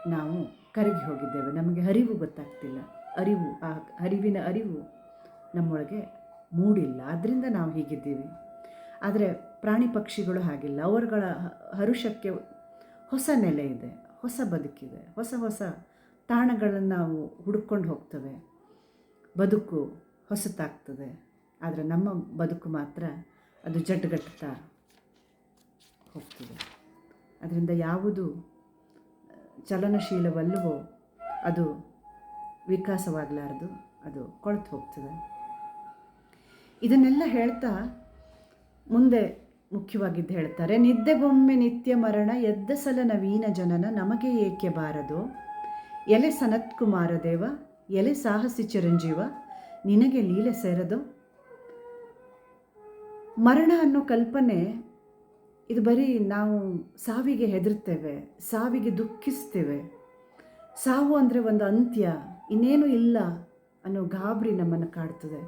ನಾವು ಕರಗಿ ಹೋಗಿದ್ದೇವೆ. ನಮಗೆ ಅರಿವು ಗೊತ್ತಾಗ್ತಿಲ್ಲ. ಅರಿವು, ಆ ಅರಿವಿನ ಅರಿವು ನಮ್ಮೊಳಗೆ ಮೂಡಿಲ್ಲ. ಆದ್ದರಿಂದ ನಾವು ಹೀಗಿದ್ದೀವಿ. ಆದರೆ ಪ್ರಾಣಿ ಪಕ್ಷಿಗಳು ಹಾಗಿಲ್ಲ. ಅವರುಗಳ ಹರುಷಕ್ಕೆ ಹೊಸ ನೆಲೆ ಇದೆ, ಹೊಸ ಬದುಕಿದೆ. ಹೊಸ ಹೊಸ ತಾಣಗಳನ್ನು ನಾವು ಹುಡುಕೊಂಡು ಹೋಗ್ತವೆ. ಬದುಕು ಹೊಸತಾಗ್ತದೆ. ಆದರೆ ನಮ್ಮ ಬದುಕು ಮಾತ್ರ ಅದು ಜಡ್ಗಟ್ತಾ ಹೋಗ್ತದೆ. ಅದರಿಂದ ಯಾವುದು ಚಲನಶೀಲವಲ್ಲವೋ ಅದು ವಿಕಾಸವಾಗಲಾರದು, ಅದು ಕೊಳೆತು ಹೋಗ್ತದೆ. ಇದನ್ನೆಲ್ಲ ಹೇಳ್ತಾ ಮುಂದೆ ಮುಖ್ಯವಾಗಿದ್ದು ಹೇಳ್ತಾರೆ, ನಿದ್ದೆಗೊಮ್ಮೆ ನಿತ್ಯ ಮರಣ ಎದ್ದ ಸಲ ನವೀನ ಜನನ ನಮಗೆ ಏಕೆ ಬಾರದು? ಎಲೆ ಸನತ್ಕುಮಾರ ದೇವ ಎಲೆ ಸಾಹಸಿ ಚಿರಂಜೀವ, ನಿನಗೆ ಲೀಲೆ ಸೇರದು? ಮರಣ ಅನ್ನೋ ಕಲ್ಪನೆ, ಇದು ಬರೀ ನಾವು ಸಾವಿಗೆ ಹೆದರ್ತೇವೆ, ಸಾವಿಗೆ ದುಃಖಿಸ್ತೇವೆ. ಸಾವು ಅಂದರೆ ಒಂದು ಅಂತ್ಯ, ಇನ್ನೇನು ಇಲ್ಲ ಅನ್ನೋ ಗಾಬರಿ ನಮ್ಮನ್ನು ಕಾಡ್ತದೆ.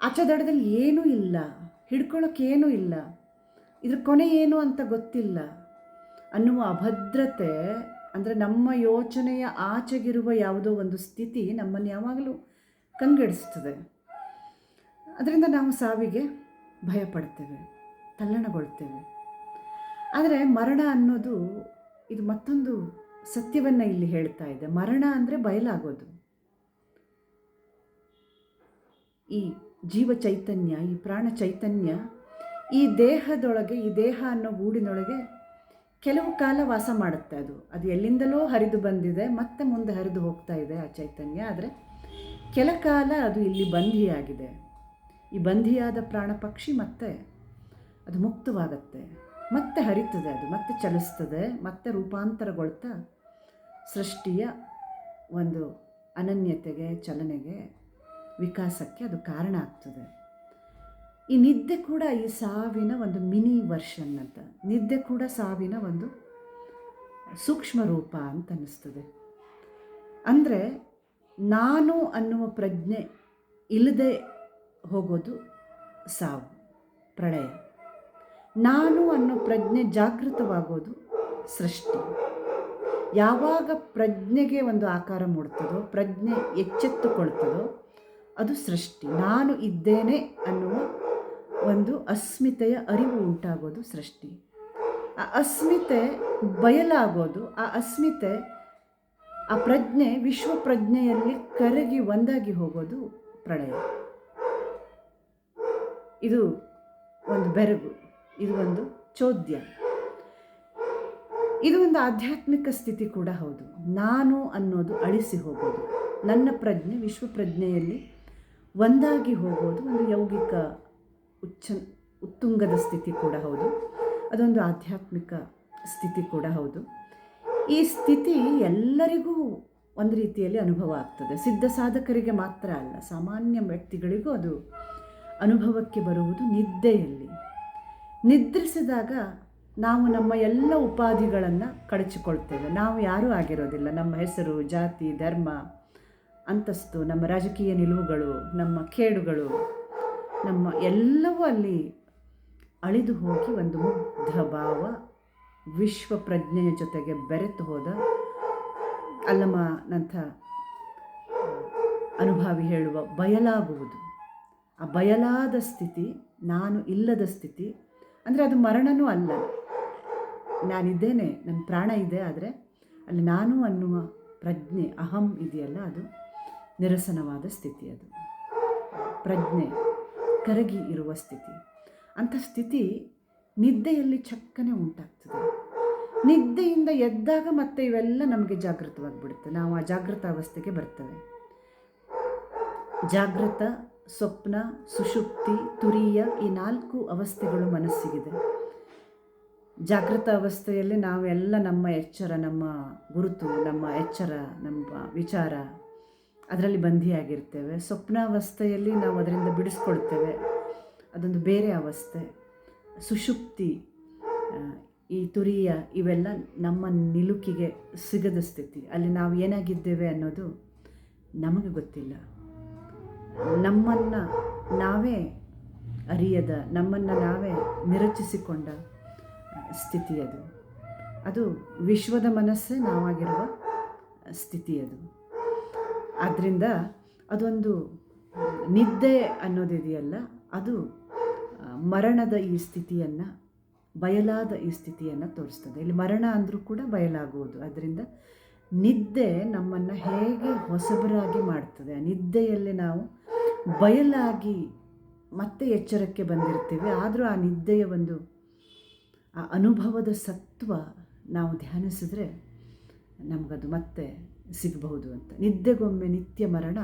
ಆಚೆ ದಡದಲ್ಲಿ ಏನೂ ಇಲ್ಲ. ಹಿಡ್ಕೊಳ್ಳೋಕ್ಕೇನೂ ಇಲ್ಲ. ಇದ್ರ ಕೊನೆ ಏನು ಅಂತ ಗೊತ್ತಿಲ್ಲ. ಅನ್ನುವ ಅಭದ್ರತೆ ಅಂದರೆ ನಮ್ಮ ಯೋಚನೆಯ ಆಚೆಗಿರುವ ಯಾವುದೋ ಒಂದು ಸ್ಥಿತಿ ನಮ್ಮನ್ನು ಯಾವಾಗಲೂ ಕಂಗೆಡಿಸ್ತದೆ. ಅದರಿಂದ ನಾವು ಸಾವಿಗೆ ಭಯಪಡ್ತೇವೆ, ತಲ್ಲಣಗೊಳ್ತೇವೆ. ಆದರೆ ಮರಣ ಅನ್ನೋದು ಇದು ಮತ್ತೊಂದು ಸತ್ಯವನ್ನು ಇಲ್ಲಿ ಹೇಳ್ತಾ ಇದೆ. ಮರಣ ಅಂದರೆ ಬಯಲಾಗೋದು. ಈ ಜೀವ ಚೈತನ್ಯ, ಈ ಪ್ರಾಣ ಚೈತನ್ಯ, ಈ ದೇಹದೊಳಗೆ, ಈ ದೇಹ ಅನ್ನೋ ಗೂಡಿನೊಳಗೆ ಕೆಲವು ಕಾಲ ವಾಸ ಮಾಡುತ್ತೆ ಅದು. ಅದು ಎಲ್ಲಿಂದಲೋ ಹರಿದು ಬಂದಿದೆ, ಮತ್ತೆ ಮುಂದೆ ಹರಿದು ಹೋಗ್ತಾ ಇದೆ ಆ ಚೈತನ್ಯ. ಆದರೆ ಕೆಲ ಕಾಲ ಅದು ಇಲ್ಲಿ ಬಂಧಿಯಾಗಿದೆ. ಈ ಬಂಧಿಯಾದ ಪ್ರಾಣ ಪಕ್ಷಿ ಮತ್ತೆ ಅದು ಮುಕ್ತವಾಗತ್ತೆ. ಮತ್ತೆ ಹರಿತದೆ ಅದು, ಮತ್ತೆ ಚಲಿಸ್ತದೆ, ಮತ್ತೆ ರೂಪಾಂತರಗೊಳ್ತಾ ಸೃಷ್ಟಿಯ ಒಂದು ಅನನ್ಯತೆಗೆ, ಚಲನೆಗೆ ವಿಕಾಸಕ್ಕೆ ಅದು ಕಾರಣ ಆಗ್ತದೆ. ಈ ನಿದ್ದೆ ಕೂಡ ಈ ಸಾವಿನ ಒಂದು ಮಿನಿ ವರ್ಷನ್ ಅಂತ. ನಿದ್ದೆ ಕೂಡ ಸಾವಿನ ಒಂದು ಸೂಕ್ಷ್ಮ ರೂಪ ಅಂತ ಅನ್ನಿಸ್ತದೆ. ಅಂದರೆ ನಾನು ಅನ್ನುವ ಪ್ರಜ್ಞೆ ಇಲ್ಲದೆ ಹೋಗೋದು ಸಾವು, ಪ್ರಳಯ. ನಾನು ಅನ್ನೋ ಪ್ರಜ್ಞೆ ಜಾಗೃತವಾಗೋದು ಸೃಷ್ಟಿ. ಯಾವಾಗ ಪ್ರಜ್ಞೆಗೆ ಒಂದು ಆಕಾರ ಮೂಡ್ತದೋ, ಪ್ರಜ್ಞೆ ಎಚ್ಚೆತ್ತುಕೊಳ್ತದೋ ಅದು ಸೃಷ್ಟಿ. ನಾನು ಇದ್ದೇನೆ ಅನ್ನುವ ಒಂದು ಅಸ್ಮಿತೆಯ ಅರಿವು ಉಂಟಾಗೋದು ಸೃಷ್ಟಿ. ಆ ಅಸ್ಮಿತೆ ಬಯಲಾಗೋದು, ಆ ಅಸ್ಮಿತೆ, ಆ ಪ್ರಜ್ಞೆ ವಿಶ್ವ ಪ್ರಜ್ಞೆಯಲ್ಲಿ ಕರಗಿ ಒಂದಾಗಿ ಹೋಗೋದು ಪ್ರಳಯ ಇದು ಒಂದು ಬೆರಗು, ಇದು ಒಂದು ಚೋದ್ಯ. ಇದು ಒಂದು ಆಧ್ಯಾತ್ಮಿಕ ಸ್ಥಿತಿ ಕೂಡ ಹೌದು. ನಾನು ಅನ್ನೋದು ಅಳಿಸಿ ಹೋಗೋದು. ನನ್ನ ಪ್ರಜ್ಞೆ ವಿಶ್ವ ಪ್ರಜ್ಞೆಯಲ್ಲಿ ಒಂದಾಗಿ ಹೋಗೋದು ಒಂದು ಯೌಗಿಕ ಉಚ್ಚ ಉತ್ತುಂಗದ ಸ್ಥಿತಿ ಕೂಡ ಹೌದು. ಅದೊಂದು ಆಧ್ಯಾತ್ಮಿಕ ಸ್ಥಿತಿ ಕೂಡ ಹೌದು. ಈ ಸ್ಥಿತಿ ಎಲ್ಲರಿಗೂ ಒಂದು ರೀತಿಯಲ್ಲಿ ಅನುಭವ ಆಗ್ತದೆ. ಸಿದ್ಧ ಸಾಧಕರಿಗೆ ಮಾತ್ರ ಅಲ್ಲ, ಸಾಮಾನ್ಯ ವ್ಯಕ್ತಿಗಳಿಗೂ ಅದು ಅನುಭವಕ್ಕೆ ಬರುವುದು ನಿದ್ದೆಯಲ್ಲಿ. ನಿದ್ರಿಸಿದಾಗ ನಾವು ನಮ್ಮ ಎಲ್ಲ ಉಪಾಧಿಗಳನ್ನು ಕಳಚಿಕೊಳ್ತೇವೆ. ನಾವು ಯಾರೂ ಆಗಿರೋದಿಲ್ಲ. ನಮ್ಮ ಹೆಸರು, ಜಾತಿ, ಧರ್ಮ ಅಂತಸ್ತು, ನಮ್ಮ ರಾಜಕೀಯ ನಿಲುವುಗಳು, ನಮ್ಮ ಕೇಡುಗಳು, ನಮ್ಮ ಎಲ್ಲವೂ ಅಲ್ಲಿ ಅಳಿದು ಹೋಗಿ ಒಂದು ಮುಗ್ಧ ಭಾವ ವಿಶ್ವ ಪ್ರಜ್ಞೆಯ ಜೊತೆಗೆ ಬೆರೆತು ಹೋದ ಅಲ್ಲಮ್ಮನಂಥ ಅನುಭವಿ ಹೇಳುವ ಬಯಲಾಗುವುದು. ಆ ಬಯಲಾದ ಸ್ಥಿತಿ, ನಾನು ಇಲ್ಲದ ಸ್ಥಿತಿ, ಅಂದರೆ ಅದು ಮರಣನೂ ಅಲ್ಲ. ನಾನಿದ್ದೇನೆ, ನನ್ನ ಪ್ರಾಣ ಇದೆ, ಆದರೆ ಅಲ್ಲಿ ನಾನು ಅನ್ನುವ ಪ್ರಜ್ಞೆ, ಅಹಂ ಇದೆಯಲ್ಲ ಅದು. ನಿರಸನವಾದ ಸ್ಥಿತಿ ಅದು. ಪ್ರಜ್ಞೆ, ಕರಗಿ ಇರುವ ಸ್ಥಿತಿ. ಅಂಥ ಸ್ಥಿತಿ ನಿದ್ದೆಯಲ್ಲಿ ಚಕ್ಕನೆ ಉಂಟಾಗ್ತದೆ. ನಿದ್ದೆಯಿಂದ ಎದ್ದಾಗ ಮತ್ತೆ ಇವೆಲ್ಲ ನಮಗೆ ಜಾಗೃತವಾಗಿಬಿಡುತ್ತೆ. ನಾವು ಆ ಜಾಗೃತ ಅವಸ್ಥೆಗೆ ಬರ್ತೇವೆ. ಜಾಗೃತ, ಸ್ವಪ್ನ, ಸುಷುಪ್ತಿ, ತುರಿಯ ಈ ನಾಲ್ಕು ಅವಸ್ಥೆಗಳು ಮನಸ್ಸಿಗಿದೆ. ಜಾಗೃತ ಅವಸ್ಥೆಯಲ್ಲಿ ನಾವೆಲ್ಲ ನಮ್ಮ ಎಚ್ಚರ, ನಮ್ಮ ಗುರುತು, ನಮ್ಮ ಎಚ್ಚರ, ನಮ್ಮ ವಿಚಾರ ಅದರಲ್ಲಿ ಬಂಧಿಯಾಗಿರ್ತೇವೆ ಸ್ವಪ್ನಾವಸ್ಥೆಯಲ್ಲಿ ನಾವು ಅದರಿಂದ ಬಿಡಿಸ್ಕೊಳ್ತೇವೆ. ಅದೊಂದು ಬೇರೆ ಅವಸ್ಥೆ. ಸುಷುಪ್ತಿ ಈ ತುರಿಯ ಇವೆಲ್ಲ ನಮ್ಮ ನಿಲುಕಿಗೆ ಸಿಗದ ಸ್ಥಿತಿ. ಅಲ್ಲಿ ನಾವು ಏನಾಗಿದ್ದೇವೆ ಅನ್ನೋದು ನಮಗೆ ಗೊತ್ತಿಲ್ಲ. ನಮ್ಮನ್ನು ನಾವೇ ಅರಿಯದ, ನಮ್ಮನ್ನು ನಾವೇ ನಿರಚಿಸಿಕೊಂಡ ಸ್ಥಿತಿ ಅದು. ಅದು ವಿಶ್ವದ ಮನಸ್ಸೇ ನಾವಾಗಿರುವ ಸ್ಥಿತಿ ಅದು. ಆದ್ದರಿಂದ ಅದೊಂದು ನಿದ್ದೆ ಅನ್ನೋದಿದೆಯಲ್ಲ, ಅದು ಮರಣದ ಈ ಸ್ಥಿತಿಯನ್ನು, ಬಯಲಾದ ಈ ಸ್ಥಿತಿಯನ್ನು ತೋರಿಸ್ತದೆ. ಇಲ್ಲಿ ಮರಣ ಅಂದರೂ ಕೂಡ ಬಯಲಾಗುವುದು. ಅದರಿಂದ ನಿದ್ದೆ ನಮ್ಮನ್ನು ಹೇಗೆ ಹೊಸಬರಾಗಿ ಮಾಡ್ತದೆ? ಆ ನಿದ್ದೆಯಲ್ಲಿ ನಾವು ಬಯಲಾಗಿ ಮತ್ತೆ ಎಚ್ಚರಕ್ಕೆ ಬಂದಿರ್ತೀವಿ. ಆದರೂ ಆ ನಿದ್ದೆಯ ಒಂದು, ಆ ಅನುಭವದ ಸತ್ವ ನಾವು ಧ್ಯಾನಿಸಿದ್ರೆ ನಮಗದು ಮತ್ತೆ ಸಿಗಬಹುದು ಅಂತ. ನಿದ್ದೆಗೊಮ್ಮೆ ನಿತ್ಯ ಮರಣ,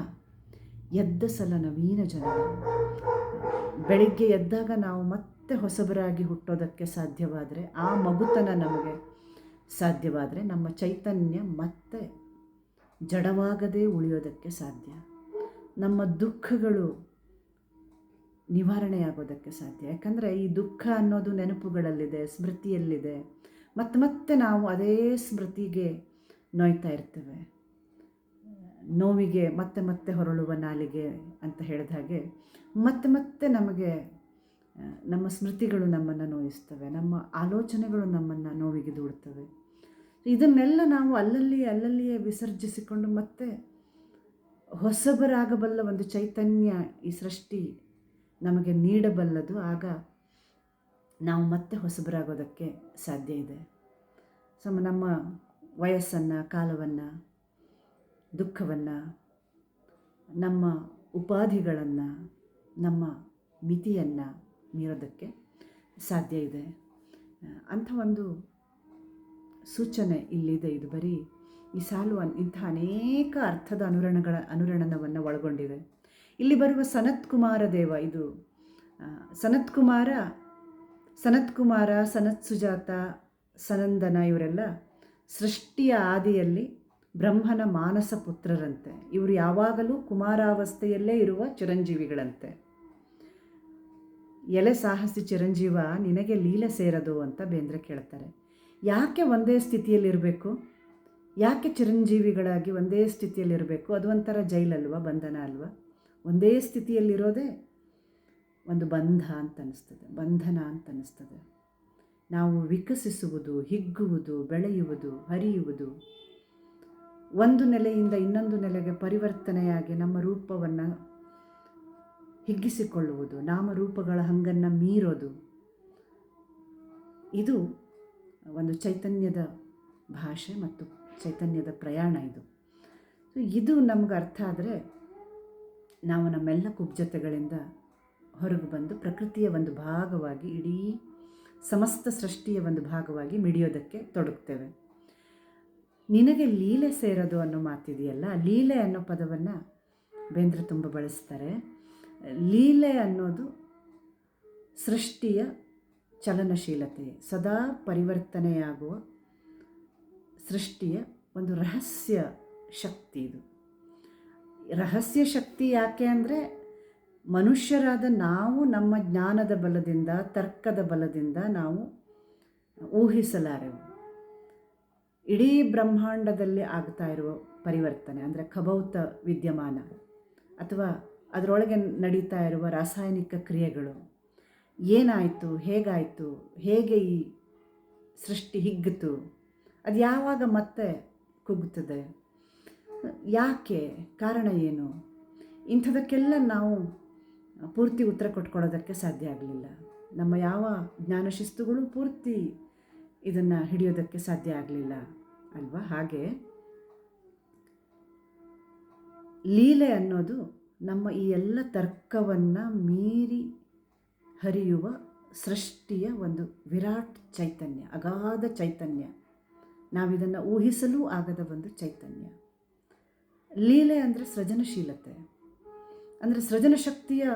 ಎದ್ದ ಸಲ ನವೀನ ಜನನ ಬೆಳಿಗ್ಗೆ ಎದ್ದಾಗ ನಾವು ಮತ್ತೆ ಹೊಸಬರಾಗಿ ಹುಟ್ಟೋದಕ್ಕೆ ಸಾಧ್ಯವಾದರೆ, ಆ ಮಗುತನ ನಮಗೆ ಸಾಧ್ಯವಾದರೆ ನಮ್ಮ ಚೈತನ್ಯ ಮತ್ತೆ ಜಡವಾಗದೇ ಉಳಿಯೋದಕ್ಕೆ ಸಾಧ್ಯ. ನಮ್ಮ ದುಃಖಗಳು ನಿವಾರಣೆಯಾಗೋದಕ್ಕೆ ಸಾಧ್ಯ. ಯಾಕಂದರೆ ಈ ದುಃಖ ಅನ್ನೋದು ನೆನಪುಗಳಲ್ಲಿದೆ, ಸ್ಮೃತಿಯಲ್ಲಿದೆ. ಮತ್ತೆ ಮತ್ತೆ ನಾವು ಅದೇ ಸ್ಮೃತಿಗೆ ನೋಯ್ತಾ ಇರ್ತೇವೆ. ನೋವಿಗೆ ಮತ್ತೆ ಮತ್ತೆ ಹೊರಳುವ ನಾಲಿಗೆ ಅಂತ ಹೇಳಿದ ಹಾಗೆ ಮತ್ತೆ ಮತ್ತೆ ನಮಗೆ ನಮ್ಮ ಸ್ಮೃತಿಗಳು ನಮ್ಮನ್ನು ನೋಯಿಸ್ತವೆ, ನಮ್ಮ ಆಲೋಚನೆಗಳು ನಮ್ಮನ್ನು ನೋವಿಗೆ ದೂಡ್ತವೆ. ಇದನ್ನೆಲ್ಲ ನಾವು ಅಲ್ಲಲ್ಲಿಯೇ ಅಲ್ಲಲ್ಲಿಯೇ ವಿಸರ್ಜಿಸಿಕೊಂಡು ಮತ್ತೆ ಹೊಸಬರಾಗಬಲ್ಲ ಒಂದು ಚೈತನ್ಯ ಈ ಸೃಷ್ಟಿ ನಮಗೆ ನೀಡಬಲ್ಲದು, ಆಗ ನಾವು ಮತ್ತೆ ಹೊಸಬರಾಗೋದಕ್ಕೆ ಸಾಧ್ಯ ಇದೆ. ಸೊ ನಮ್ಮ ವಯಸ್ಸನ್ನು, ಕಾಲವನ್ನು, ದುಃಖವನ್ನು, ನಮ್ಮ ಉಪಾಧಿಗಳನ್ನು, ನಮ್ಮ ಮಿತಿಯನ್ನು ಮೀರೋದಕ್ಕೆ ಸಾಧ್ಯ ಇದೆ. ಅಂಥ ಒಂದು ಸೂಚನೆ ಇಲ್ಲಿದೆ. ಇದು ಬರೀ ಈ ಸಾಲು ಇಂಥ ಅನೇಕ ಅರ್ಥದ ಅನುರಣಗಳ, ಅನುರಣನವನ್ನು ಒಳಗೊಂಡಿದೆ. ಇಲ್ಲಿ ಬರುವ ಸನತ್ ಕುಮಾರ ದೇವ ಇದು ಸನತ್ ಕುಮಾರ ಸನತ್ ಕುಮಾರ ಸನತ್ ಸುಜಾತ ಸನಂದನ ಇವರೆಲ್ಲ ಸೃಷ್ಟಿಯ ಆದಿಯಲ್ಲಿ ಬ್ರಹ್ಮನ ಮಾನಸ ಪುತ್ರರಂತೆ. ಇವರು ಯಾವಾಗಲೂ ಕುಮಾರಾವಸ್ಥೆಯಲ್ಲೇ ಇರುವ ಚಿರಂಜೀವಿಗಳಂತೆ. ಎಲೆ ಸಾಹಸಿ ಚಿರಂಜೀವ ನಿನಗೆ ಲೀಲೆ ಸೇರದು ಅಂತ ಬೇಂದ್ರೆ ಕೇಳ್ತಾರೆ. ಯಾಕೆ ಒಂದೇ ಸ್ಥಿತಿಯಲ್ಲಿರಬೇಕು? ಯಾಕೆ ಚಿರಂಜೀವಿಗಳಾಗಿ ಒಂದೇ ಸ್ಥಿತಿಯಲ್ಲಿರಬೇಕು? ಅದು ಒಂಥರ ಜೈಲಲ್ವ, ಬಂಧನ ಅಲ್ವಾ? ಒಂದೇ ಸ್ಥಿತಿಯಲ್ಲಿರೋದೇ ಒಂದು ಬಂಧ ಅಂತ ಅನ್ನಿಸ್ತದೆ ಬಂಧನ ಅಂತ ಅನ್ನಿಸ್ತದೆ ನಾವು ವಿಕಸಿಸುವುದು, ಹಿಗ್ಗುವುದು, ಬೆಳೆಯುವುದು, ಹರಿಯುವುದು. ಒಂದು ನೆಲೆಯಿಂದ ಇನ್ನೊಂದು ನೆಲೆಗೆ ಪರಿವರ್ತನೆಯಾಗಿ ನಮ್ಮ ರೂಪವನ್ನು ಹಿಗ್ಗಿಸಿಕೊಳ್ಳುವುದು, ನಾಮರೂಪಗಳ ಹಂಗನ್ನು ಮೀರೋದು. ಇದು ಒಂದು ಚೈತನ್ಯದ ಭಾಷೆ ಮತ್ತು ಚೈತನ್ಯದ ಪ್ರಯಾಣ ಇದು. ಇದು ನಮ್ಗೆ ಅರ್ಥ ಆದರೆ ನಾವು ನಮ್ಮೆಲ್ಲ ಕುಬ್ಜತೆಗಳಿಂದ ಹೊರಗೆ ಬಂದು ಪ್ರಕೃತಿಯ ಒಂದು ಭಾಗವಾಗಿ ಇಡೀ ಸಮಸ್ತ ಸೃಷ್ಟಿಯ ಒಂದು ಭಾಗವಾಗಿ ಮಿಡಿಯೋದಕ್ಕೆ ತೊಡಗ್ತೇವೆ. ನಿನಗೆ ಲೀಲೆ ಸೇರೋದು ಅನ್ನೋ ಮಾತಿದೆಯಲ್ಲ, ಲೀಲೆ ಅನ್ನೋ ಪದವನ್ನು ಬೇಂದ್ರೆ ತುಂಬ ಬಳಸ್ತಾರೆ. ಲೀಲೆ ಅನ್ನೋದು ಸೃಷ್ಟಿಯ ಚಲನಶೀಲತೆ, ಸದಾ ಪರಿವರ್ತನೆಯಾಗುವ ಸೃಷ್ಟಿಯ ಒಂದು ರಹಸ್ಯ ಶಕ್ತಿ ಇದು. ರಹಸ್ಯ ಶಕ್ತಿ ಯಾಕೆ ಅಂದರೆ ಮನುಷ್ಯರಾದ ನಾವು ನಮ್ಮ ಜ್ಞಾನದ ಬಲದಿಂದ, ತರ್ಕದ ಬಲದಿಂದ ನಾವು ಊಹಿಸಲಾರೆವು. ಇಡೀ ಬ್ರಹ್ಮಾಂಡದಲ್ಲಿ ಆಗ್ತಾ ಇರುವ ಪರಿವರ್ತನೆ, ಅಂದರೆ ಖಭೌತ ವಿದ್ಯಮಾನ, ಅಥವಾ ಅದರೊಳಗೆ ನಡೀತಾ ಇರುವ ರಾಸಾಯನಿಕ ಕ್ರಿಯೆಗಳು. ಏನಾಯಿತು, ಹೇಗಾಯಿತು, ಹೇಗೆ ಈ ಸೃಷ್ಟಿ ಹಿಗ್ಗಿತು, ಅದು ಯಾವಾಗ ಮತ್ತೆ ಕುಗ್ಗುತ್ತದೆ ಯಾಕೆ, ಕಾರಣ ಏನು, ಇಂಥದಕ್ಕೆಲ್ಲ ನಾವು ಪೂರ್ತಿ ಉತ್ತರ ಕೊಟ್ಕೊಳ್ಳೋದಕ್ಕೆ ಸಾಧ್ಯ ಆಗಲಿಲ್ಲ. ನಮ್ಮ ಯಾವ ಜ್ಞಾನ ಶಿಸ್ತುಗಳು ಪೂರ್ತಿ ಇದನ್ನು ಹಿಡಿಯೋದಕ್ಕೆ ಸಾಧ್ಯ ಆಗಲಿಲ್ಲ ಅಲ್ವಾ? ಹಾಗೆ ಲೀಲೆ ಅನ್ನೋದು ನಮ್ಮ ಈ ಎಲ್ಲ ತರ್ಕವನ್ನು ಮೀರಿ ಹರಿಯುವ ಸೃಷ್ಟಿಯ ಒಂದು ವಿರಾಟ್ ಚೈತನ್ಯ, ಅಗಾಧ ಚೈತನ್ಯ. ನಾವಿದನ್ನು ಊಹಿಸಲೂ ಆಗದ ಒಂದು ಚೈತನ್ಯ. ಲೀಲೆ ಅಂದರೆ ಸೃಜನಶೀಲತೆ. ಅಂದರೆ ಸೃಜನಶಕ್ತಿಯ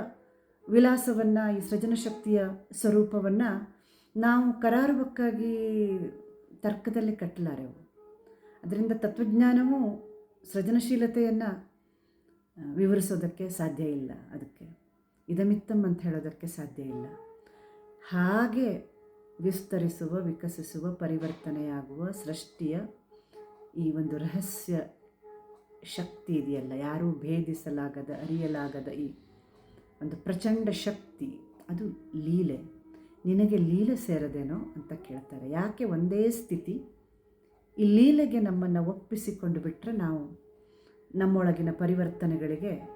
ವಿಲಾಸವನ್ನು, ಈ ಸೃಜನಶಕ್ತಿಯ ಸ್ವರೂಪವನ್ನು ನಾವು ಕರಾರುವಕ್ಕಾಗಿ ತರ್ಕದಲ್ಲಿ ಕಟ್ಟಲಾರೆವು. ಅದರಿಂದ ತತ್ವಜ್ಞಾನವು ಸೃಜನಶೀಲತೆಯನ್ನು ವಿವರಿಸೋದಕ್ಕೆ ಸಾಧ್ಯ ಇಲ್ಲ ಅದಕ್ಕೆ. ಇದಮಿತ್ತಮ್ ಅಂತ ಹೇಳೋದಕ್ಕೆ ಸಾಧ್ಯ ಇಲ್ಲ. ಹಾಗೆ ವಿಸ್ತರಿಸುವ, ವಿಕಸಿಸುವ, ಪರಿವರ್ತನೆಯಾಗುವ ಸೃಷ್ಟಿಯ ಈ ಒಂದು ರಹಸ್ಯ ಶಕ್ತಿ ಇದೆಯಲ್ಲ. ಯಾರೂ ಭೇದಿಸಲಾಗದ, ಅರಿಯಲಾಗದ ಈ ಒಂದು ಪ್ರಚಂಡ ಶಕ್ತಿ, ಅದು ಲೀಲೆ. ನಿನಗೆ ಲೀಲೆ ಸೇರದೇನೋ ಅಂತ ಕೇಳ್ತಾರೆ. ಯಾಕೆ ಒಂದೇ ಸ್ಥಿತಿ? ಈ ಲೀಲೆಗೆ ನಮ್ಮನ್ನು ಒಪ್ಪಿಸಿಕೊಂಡು ಬಿಟ್ಟರೆ ನಾವು ನಮ್ಮೊಳಗಿನ ಪರಿವರ್ತನೆಗಳಿಗೆ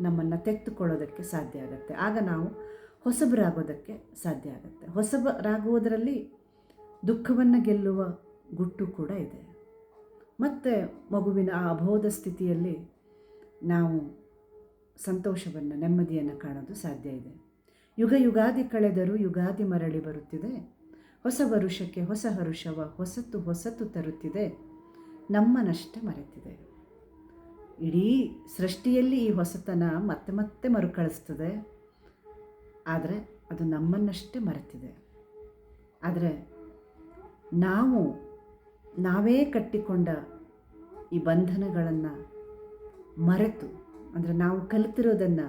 ನಮ್ಮನ್ನು ತೆತ್ತುಕೊಳ್ಳೋದಕ್ಕೆ ಸಾಧ್ಯ ಆಗುತ್ತೆ. ಆಗ ನಾವು ಹೊಸಬರಾಗೋದಕ್ಕೆ ಸಾಧ್ಯ ಆಗುತ್ತೆ. ಹೊಸಬರಾಗುವುದರಲ್ಲಿ ದುಃಖವನ್ನು ಗೆಲ್ಲುವ ಗುಟ್ಟು ಕೂಡ ಇದೆ. ಮತ್ತು ಮಗುವಿನ ಆ ಅಬೋಧ ಸ್ಥಿತಿಯಲ್ಲಿ ನಾವು ಸಂತೋಷವನ್ನು, ನೆಮ್ಮದಿಯನ್ನು ಕಾಣೋದು ಸಾಧ್ಯ ಇದೆ. ಯುಗ ಯುಗಾದಿ ಕಳೆದರೂ ಯುಗಾದಿ ಮರಳಿ ಬರುತ್ತಿದೆ. ಹೊಸ ವರುಷಕ್ಕೆ ಹೊಸ ಹರುಷವ ಹೊಸತು ಹೊಸತು ತರುತ್ತಿದೆ. ನಮ್ಮನಷ್ಟೇ ಮರೆತಿದೆ. ಇಡೀ ಸೃಷ್ಟಿಯಲ್ಲಿ ಈ ಹೊಸತನ ಮತ್ತೆ ಮತ್ತೆ ಮರುಕಳಿಸ್ತದೆ. ಆದರೆ ಅದು ನಮ್ಮನ್ನಷ್ಟೇ ಮರೆತಿದೆ. ಆದರೆ ನಾವು, ನಾವೇ ಕಟ್ಟಿಕೊಂಡ ಈ ಬಂಧನಗಳನ್ನು ಮರೆತು ಅಂದರೆ ನಾವು ಕಲಿತಿರೋದನ್ನು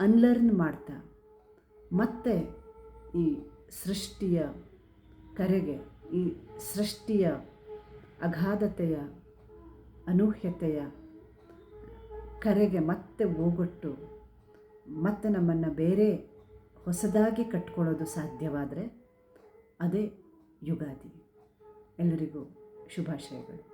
ಅನ್ಲರ್ನ್ ಮಾಡ್ತಾ, ಮತ್ತೆ ಈ ಸೃಷ್ಟಿಯ ಕರೆಗೆ, ಈ ಸೃಷ್ಟಿಯ ಅಗಾಧತೆಯ, ಅನೂಹ್ಯತೆಯ ಕರೆಗೆ ಮತ್ತೆ ಹೋಗೊಟ್ಟು, ಮತ್ತೆ ನಮ್ಮನ್ನು ಬೇರೆ ಹೊಸದಾಗಿ ಕಟ್ಕೊಳ್ಳೋದು ಸಾಧ್ಯವಾದರೆ ಅದೇ ಯುಗಾದಿ. ಎಲ್ಲರಿಗೂ ಶುಭಾಶಯಗಳು.